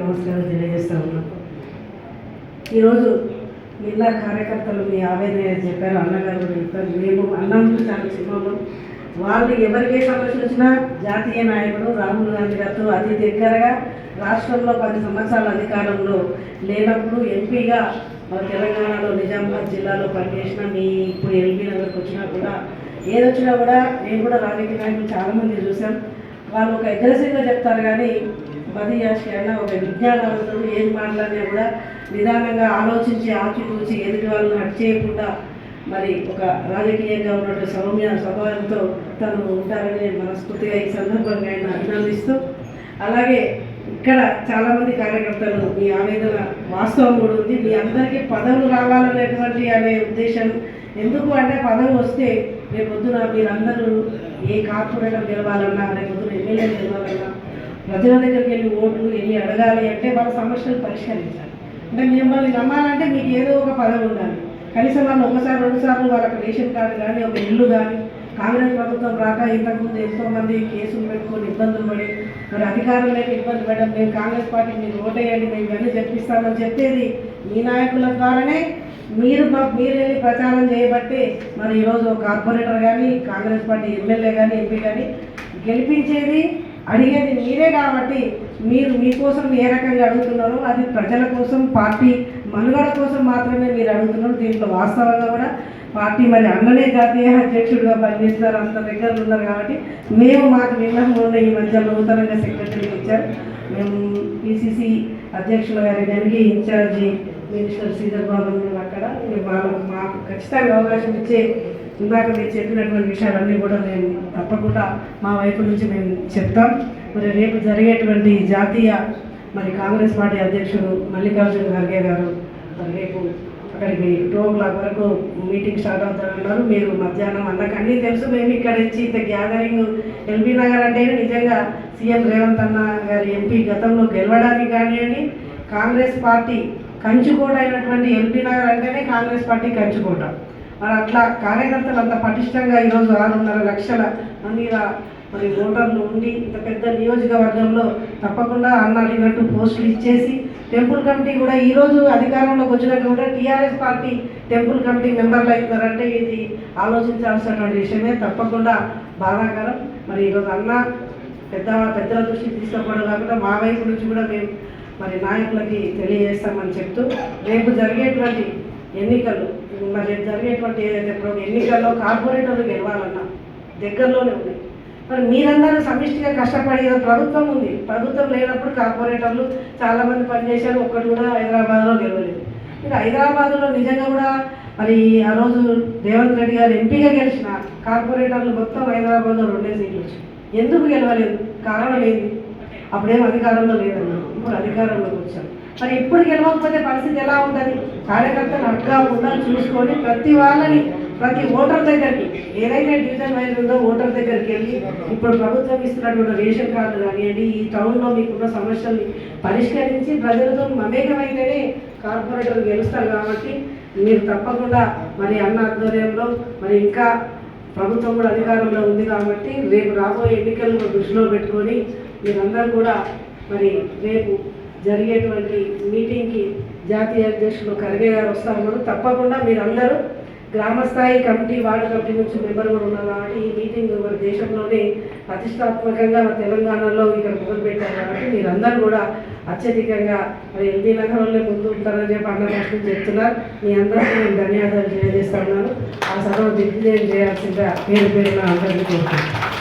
నమస్కారం తెలియజేస్తా ఉన్నాం ఈరోజు మిగతా కార్యకర్తలు మీ ఆవేదన చెప్పారు అన్నగారు కూడా చెప్పారు. మేము అన్నందుకు చాలా చిన్నోళ్ళం వాళ్ళు ఎవరికే సమస్య వచ్చినా జాతీయ నాయకుడు రాహుల్ గాంధీ గారితో అతి దగ్గరగా రాష్ట్రంలో పది సంవత్సరాల అధికారంలో లేనప్పుడు ఎంపీగా మన తెలంగాణలో నిజామాబాద్ జిల్లాలో పనిచేసిన మీ ఇప్పుడు ఎల్బీ నగర్కి వచ్చినా కూడా ఏదొచ్చినా కూడా నేను కూడా రాజకీయ నాయకులు చాలామంది చూసాం వాళ్ళు ఒక అగ్రెసివ్గా చెప్తారు కానీ బది అయినా ఒక విజ్ఞానవంతుడు ఏం మాట్లాడినా కూడా నిదానంగా ఆలోచించి ఆచితూచి ఎదుటి వాళ్ళని హట్ చేయకుండా మరి ఒక రాజకీయంగా ఉన్నటువంటి సౌమ్య స్వభావంతో తను ఉంటారని మనస్ఫూర్తిగా ఈ సందర్భంగా ఆయన అభినందిస్తూ అలాగే ఇక్కడ చాలామంది కార్యకర్తలు మీ ఆవేదన వాస్తవం కూడా ఉంది. మీ అందరికీ పదవులు రావాలనేటువంటి అనే ఉద్దేశం ఎందుకు అంటే పదవి వస్తే రేపు పొద్దున మీరందరూ ఏ కార్పొరేటర్ గెలవాలన్నా రేపొద్దున పొద్దున ఎమ్మెల్యే గెలవాలన్నా ప్రజల దగ్గరికి వెళ్ళి ఓట్లు వెళ్ళి అడగాలి అంటే వాళ్ళ సమస్యలు పరిష్కరించాలి. అంటే మిమ్మల్ని నమ్మాలంటే మీకు ఏదో ఒక పదవి ఉండాలి. కనీసం వాళ్ళు ఒకసారి రెండుసార్లు వాళ్ళకి రేషన్ కార్డు కానీ ఒక ఇల్లు కానీ కాంగ్రెస్ ప్రభుత్వం రాక ఇంతకుముందు ఎంతో మంది కేసులు పెట్టుకొని ఇబ్బందులు పడి మరి అధికారం లేక ఇబ్బంది పడడం మేము కాంగ్రెస్ పార్టీ మీరు ఓటేయండి మేము ఇవన్నీ చెప్పిస్తామని చెప్పేది మీ నాయకుల ద్వారానే. మీరు మా- మీరు వెళ్ళి ప్రచారం చేయబట్టి మరి ఈరోజు ఒక కార్పొరేటర్ కానీ కాంగ్రెస్ పార్టీ ఎమ్మెల్యే కానీ ఎంపీ కానీ గెలిపించేది అడిగేది మీరే కాబట్టి మీరు మీకోసం ఏ రకంగా అడుగుతున్నారో అది ప్రజల కోసం పార్టీ మనుగడ కోసం మాత్రమే మీరు అడుగుతున్నారు. దీంట్లో వాస్తవంగా కూడా పార్టీ మరి అన్ననే జాతీయ అధ్యక్షుడిగా పనిచేస్తున్నారు. అంత దగ్గర ఉన్నారు కాబట్టి మేము మాకు నిర్ణయంలో ఉన్న ఈ మధ్య నూతనంగా సెక్రటరీ ఇచ్చారు. మేము పిసిసి అధ్యక్షుల గారి దానికి ఇన్ఛార్జి మినిస్టర్ సీజర్ బాబు అక్కడ. మేము వాళ్ళకు మాకు ఖచ్చితంగా అవకాశం ఇచ్చే ఇందాక మీరు చెప్పినటువంటి విషయాలన్నీ కూడా మేము తప్పకుండా మా వైపు నుంచి మేము చెప్తాం. మరి రేపు జరిగేటువంటి జాతీయ మరి కాంగ్రెస్ పార్టీ అధ్యక్షుడు మల్లికార్జున ఖర్గే గారు మరి రేపు అక్కడికి టూ ఓ క్లాక్ వరకు మీటింగ్ స్టార్ట్ అవుతారన్నారు. మీరు మధ్యాహ్నం అన్నకు అన్నీ తెలుసు. మేము ఇక్కడ ఇచ్చి ఇంత గ్యాదరింగ్ ఎల్బీ నగర్ అంటే నిజంగా సీఎం రేవంత్ అన్న గారి ఎంపీ గతంలో గెలవడానికి కానివ్వండి కాంగ్రెస్ పార్టీ కంచుకోట అయినటువంటి ఎంపీ నగర్ అంటేనే కాంగ్రెస్ పార్టీ కంచుకోట. మరి అట్లా కార్యకర్తలు అంత పటిష్టంగా ఈరోజు ఆరున్నర లక్షల మంది మరి ఓటర్లు ఉండి ఇంత పెద్ద నియోజకవర్గంలో తప్పకుండా అన్న అడిగినట్టు పోస్టులు ఇచ్చేసి టెంపుల్ కమిటీ కూడా ఈరోజు అధికారంలోకి వచ్చినట్టు కూడా టీఆర్ఎస్ పార్టీ టెంపుల్ కమిటీ మెంబర్లు అవుతారంటే ఇది ఆలోచించాల్సినటువంటి విషయమే. తప్పకుండా బాధాకరం. మరి ఈరోజు అన్న పెద్ద పెద్దల దృష్టికి తీసుకోకూడదు కాకుండా మా వైపు నుంచి కూడా మేము మరి నాయకులకి తెలియజేస్తామని చెప్తూ రేపు జరిగేటువంటి ఎన్నికలు మరి రేపు జరిగేటువంటి ఏదైతే ఎన్నికల్లో కార్పొరేటర్లు గెలవాలన్నా దగ్గరలోనే ఉన్నాయి. మరి మీరందరూ సమిష్టిగా కష్టపడి ప్రభుత్వం ఉంది. ప్రభుత్వం లేనప్పుడు కార్పొరేటర్లు చాలామంది పనిచేశారు ఒక్కడు కూడా హైదరాబాద్లో గెలవలేదు. మీరు హైదరాబాద్లో నిజంగా కూడా మరి ఆ రోజు రేవంత్ రెడ్డి గారు ఎంపీగా గెలిచిన కార్పొరేటర్లు మొత్తం హైదరాబాద్లో రెండే సీట్లు వచ్చాయి. ఎందుకు గెలవలేదు? కారణం ఏంది? అప్పుడేం అధికారంలో లేదన్న ఇప్పుడు అధికారంలోకి వచ్చాం మరి ఇప్పుడు గెలవకపోతే పరిస్థితి ఎలా ఉంటుంది? కార్యకర్తలు అడ్డుగా చూసుకొని ప్రతి వాళ్ళని ప్రతి ఓటర్ దగ్గరికి ఏదైతే డివిజన్ వైజ్ ఉందో ఓటర్ దగ్గరికి వెళ్ళి ఇప్పుడు ప్రభుత్వం ఇస్తున్నటువంటి రేషన్ కార్డు కానివ్వండి ఈ టౌన్లో మీకున్న సమస్యల్ని పరిష్కరించి ప్రజలతో మమేకమైతేనే కార్పొరేటర్లు గెలుస్తారు కాబట్టి మీరు తప్పకుండా మరి అన్న ఆధ్వర్యంలో మరి ఇంకా ప్రభుత్వం కూడా అధికారంలో ఉంది కాబట్టి రేపు రాబోయే ఎన్నికలను దృష్టిలో పెట్టుకొని మీరందరూ కూడా మరి రేపు జరిగేటువంటి మీటింగ్కి జాతీయ అధ్యక్షులు ఖర్గే గారు వస్తా తప్పకుండా మీరందరూ గ్రామస్థాయి కమిటీ వార్డు కమిటీ నుంచి మెంబర్ కూడా ఉన్నారు కాబట్టి ఈ మీటింగ్ మన దేశంలోనే ప్రతిష్టాత్మకంగా మన తెలంగాణలో ఇక్కడ మొదలుపెట్టారు కాబట్టి మీరందరూ కూడా అత్యధికంగా మరి ఎల్బీ నగరంలో ముందు ఉంటారని చెప్పి అన్న చెప్తున్నారు. మీ అందరికీ నేను ధన్యవాదాలు తెలియజేస్తున్నాను ఆ సభను దిగ్విజయం చేయాల్సిందిగా పేరు పేరున అందరికీ కోరుతున్నాను.